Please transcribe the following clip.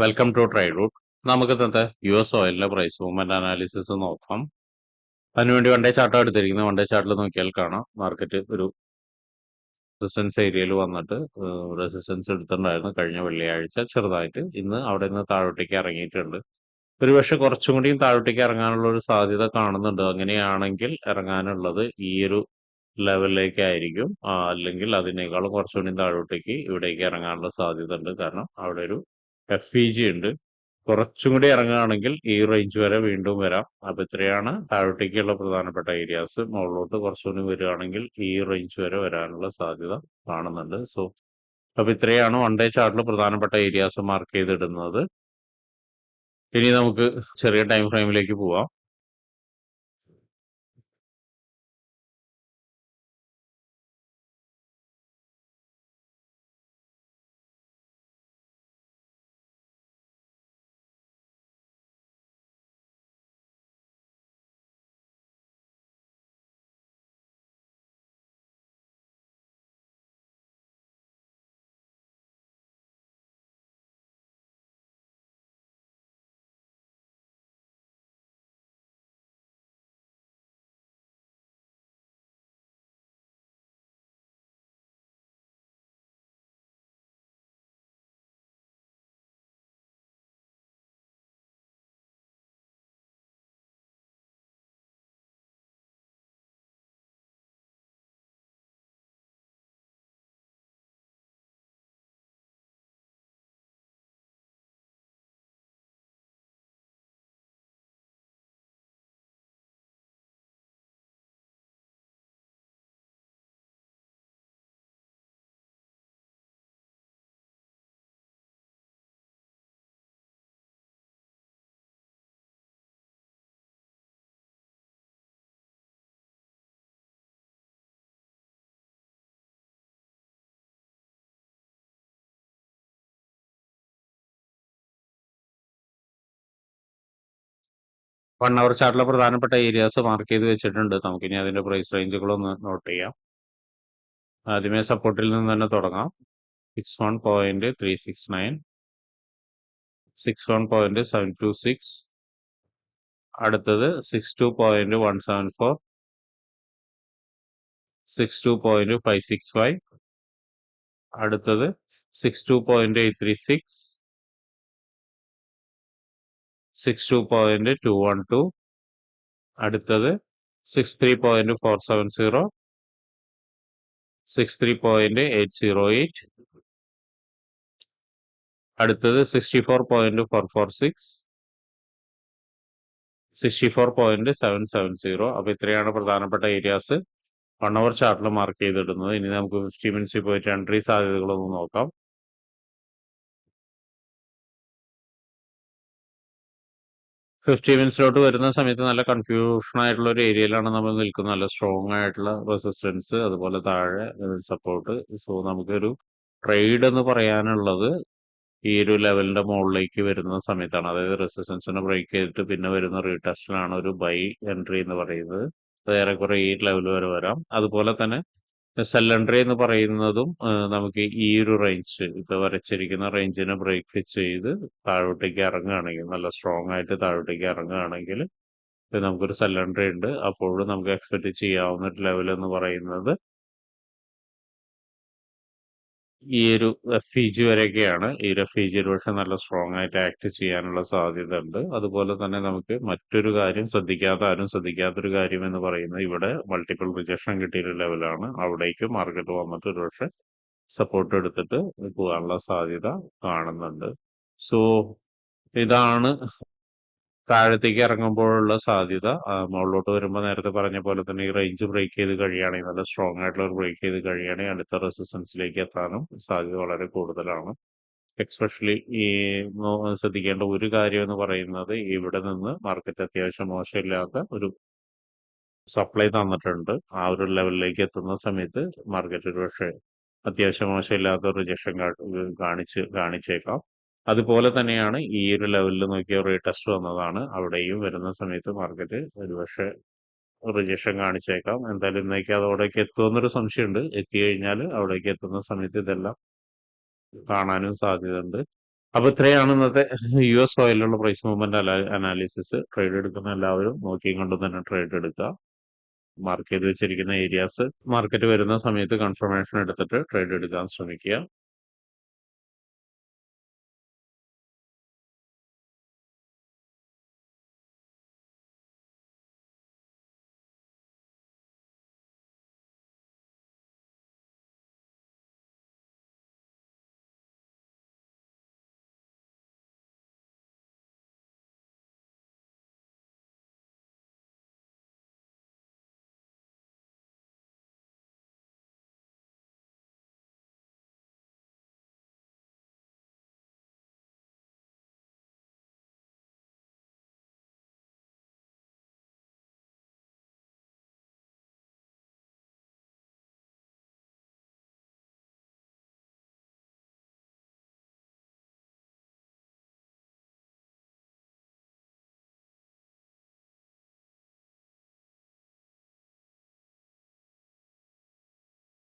Welcome to try route നമുക്ക് ഇന്നത്തെ U S ഓയിലിന്റെ പ്രൈസ് മൂവ്മെന്റ് അനാലിസിസ് നോക്കാം. അതിനുവേണ്ടി വണ്ടേ ചാർട്ട് എടുത്തിരിക്കുന്നത്. വണ്ടേ ചാർട്ടിൽ നോക്കിയാൽ കാണാം. മാർക്കറ്റ് ഒരു റെസിസ്റ്റൻസ് ഏരിയയിൽ വന്നിട്ട് റെസിസ്റ്റൻസ് എടുത്തിട്ടുണ്ടായിരുന്നു കഴിഞ്ഞ വെള്ളിയാഴ്ച ചെറുതായിട്ട്. ഇന്ന് അവിടെ നിന്ന് താഴോട്ടേക്ക് ഇറങ്ങിയിട്ടുണ്ട്. ഒരുപക്ഷെ കുറച്ചും കൂടിയും താഴോട്ടേക്ക് ഇറങ്ങാനുള്ള ഒരു സാധ്യത കാണുന്നുണ്ട്. അങ്ങനെയാണെങ്കിൽ ഇറങ്ങാനുള്ളത് ഈ ഒരു ലെവലിലേക്കായിരിക്കും അല്ലെങ്കിൽ അതിനേക്കാളും കുറച്ചുകൂടി താഴോട്ടേക്ക് ഇവിടേക്ക് ഇറങ്ങാനുള്ള സാധ്യത ഉണ്ട്. കാരണം അവിടെ ഒരു എഫ് ഇ ജി ഉണ്ട്. കുറച്ചും കൂടി ഇറങ്ങുകയാണെങ്കിൽ ഈ റേഞ്ച് വരെ വീണ്ടും വരാം. അപ്പൊ ഇത്രയാണ്. താഴോട്ടേക്കുള്ള പ്രധാനപ്പെട്ട ഏരിയാസ് മുകളിലോട്ട് കുറച്ചുകൂടി വരികയാണെങ്കിൽ ഈ റേഞ്ച് വരെ വരാനുള്ള സാധ്യത കാണുന്നുണ്ട്. സോ അപ്പൊ ഇത്രയാണ് വൺ ഡേ ചാർട്ടിൽ പ്രധാനപ്പെട്ട ഏരിയാസ് മാർക്ക് ചെയ്തിടുന്നത്. ഇനി നമുക്ക് ചെറിയ ടൈം ഫ്രെയിമിലേക്ക് പോവാം. വൺ അവർ ചാർട്ടിലെ പ്രധാനപ്പെട്ട ഏരിയാസ് മാർക്ക് ചെയ്ത് വെച്ചിട്ടുണ്ട്. നമുക്കിനി അതിന്റെ പ്രൈസ് റേഞ്ചുകളൊന്ന് നോട്ട് ചെയ്യാം. ആദ്യമേ സപ്പോർട്ടിൽ നിന്ന് തന്നെ തുടങ്ങാം. Six one point three six nine six one point seven two six അടുത്തത് six two point one seven four six two point five six five അടുത്തത് six two point eight three six six two point two one two അടുത്തത് six three point four seven zero six three point eight zero eight അടുത്തത് sixty four point four four six sixty four point seven seven zero അപ്പൊ ഇത്രയാണ് പ്രധാനപ്പെട്ട areas one hour ചാർട്ടിൽ mark ചെയ്തിടുന്നത്. ഇനി നമുക്ക് fifty മിനിറ്റ്സിൽ പോയിട്ട് entry സാധ്യതകളൊന്ന് നോക്കാം. ഫിഫ്റ്റി മിനിറ്റ്സിലോട്ട് വരുന്ന സമയത്ത് നല്ല കൺഫ്യൂഷൻ ആയിട്ടുള്ള ഒരു ഏരിയയിലാണ് നമ്മൾ നിൽക്കുന്നത്. നല്ല സ്ട്രോങ് ആയിട്ടുള്ള റെസിസ്റ്റൻസ് അതുപോലെ താഴെ സപ്പോർട്ട് സോ നമുക്കൊരു ട്രേഡ് എന്ന് പറയാനുള്ളത് ഈ ഒരു ലെവലിന്റെ മുകളിലേക്ക് വരുന്ന സമയത്താണ്. അതായത് റെസിസ്റ്റൻസിനെ ബ്രേക്ക് ചെയ്തിട്ട് പിന്നെ വരുന്ന റീടെസ്റ്റിലാണ് ഒരു ബൈ എൻട്രി എന്ന് പറയുന്നത്. ഏറെക്കുറെ ഈ ലെവൽ വരെ വരാം. അതുപോലെ തന്നെ എൻട്രി എന്ന് പറയുന്നതും നമുക്ക് ഈ ഒരു റേഞ്ച് ഇപ്പൊ വരച്ചിരിക്കുന്ന റേഞ്ചിനെ ബ്രേക്ക് ചെയ്ത് താഴോട്ടേക്ക് ഇറങ്ങുകയാണെങ്കിൽ നല്ല സ്ട്രോങ് ആയിട്ട് താഴോട്ടേക്ക് ഇറങ്ങുകയാണെങ്കിൽ നമുക്കൊരു സെലണ്ടർ ഉണ്ട് അപ്പോഴും നമുക്ക് എക്സ്പെക്ട് ചെയ്യാവുന്ന ഒരു ലെവൽ എന്ന് പറയുന്നത് ഈ ഒരു എഫ് ഇ ജി വരെയൊക്കെയാണ് ഈ ഒരു എഫ് ഇ ജി പക്ഷെ നല്ല സ്ട്രോങ് ആയിട്ട് ആക്ട് ചെയ്യാനുള്ള സാധ്യത ഉണ്ട് അതുപോലെ തന്നെ നമുക്ക് മറ്റൊരു കാര്യം ശ്രദ്ധിക്കാത്ത ആരും ശ്രദ്ധിക്കാത്തൊരു കാര്യം എന്ന് പറയുന്നത് ഇവിടെ മൾട്ടിപ്പിൾ റിജക്ഷൻ കിട്ടിയൊരു ലെവലാണ് അവിടേക്ക് മാർക്കറ്റ് വന്നിട്ട് ഒരു പക്ഷെ സപ്പോർട്ട് എടുത്തിട്ട് പോകാനുള്ള സാധ്യത കാണുന്നുണ്ട്. സോ ഇതാണ് താഴത്തേക്ക് ഇറങ്ങുമ്പോഴുള്ള സാധ്യത മുകളിലോട്ട് വരുമ്പോൾ നേരത്തെ പറഞ്ഞ പോലെ തന്നെ ഈ റേഞ്ച് ബ്രേക്ക് ചെയ്ത് കഴിയുകയാണെങ്കിൽ നല്ല സ്ട്രോങ് ആയിട്ടുള്ള ഒരു ബ്രേക്ക് ചെയ്ത് കഴിയുകയാണെങ്കിൽ അടുത്ത റെസിസ്റ്റൻസിലേക്ക് എത്താനും സാധ്യത വളരെ കൂടുതലാണ്. എക്സ്പെഷ്യലി ഈ ശ്രദ്ധിക്കേണ്ട ഒരു കാര്യം എന്ന് പറയുന്നത് ഇവിടെ നിന്ന് മാർക്കറ്റ് അത്യാവശ്യം മോശമില്ലാത്ത ഒരു സപ്ലൈ തന്നിട്ടുണ്ട്. ആ ഒരു ലെവലിലേക്ക് എത്തുന്ന സമയത്ത് മാർക്കറ്റ് ഒരു പക്ഷേ അത്യാവശ്യം മോശമില്ലാത്ത റിജക്ഷൻ കാണിച്ച് കാണിച്ചേക്കാം. അതുപോലെ തന്നെയാണ് ഈ ഒരു ലെവലിൽ നോക്കിയ റീടെസ്റ്റ് വന്നതാണ്. അവിടെയും വരുന്ന സമയത്ത് മാർക്കറ്റ് ഒരുപക്ഷെ റിജക്ഷൻ കാണിച്ചേക്കാം. എന്തായാലും ഇന്നേക്ക് അത് അവിടേക്ക് എത്തുമെന്നൊരു സംശയമുണ്ട്. എത്തിക്കഴിഞ്ഞാൽ അവിടേക്ക് എത്തുന്ന സമയത്ത് ഇതെല്ലാം കാണാനും സാധ്യതയുണ്ട്. അപ്പൊ ഇത്രയാണ് ഇന്നത്തെ യു എസ് ഓയിലുള്ള പ്രൈസ് മൂവ്മെന്റ് അനാലിസിസ് ട്രേഡ് എടുക്കുന്ന എല്ലാവരും നോക്കിയും കണ്ടും തന്നെ ട്രേഡ് എടുക്കുക. മാർക്ക് വെച്ചിരിക്കുന്ന ഏരിയാസ് മാർക്കറ്റ് വരുന്ന സമയത്ത് കൺഫർമേഷൻ എടുത്തിട്ട് ട്രേഡ് എടുക്കാൻ ശ്രമിക്കുക.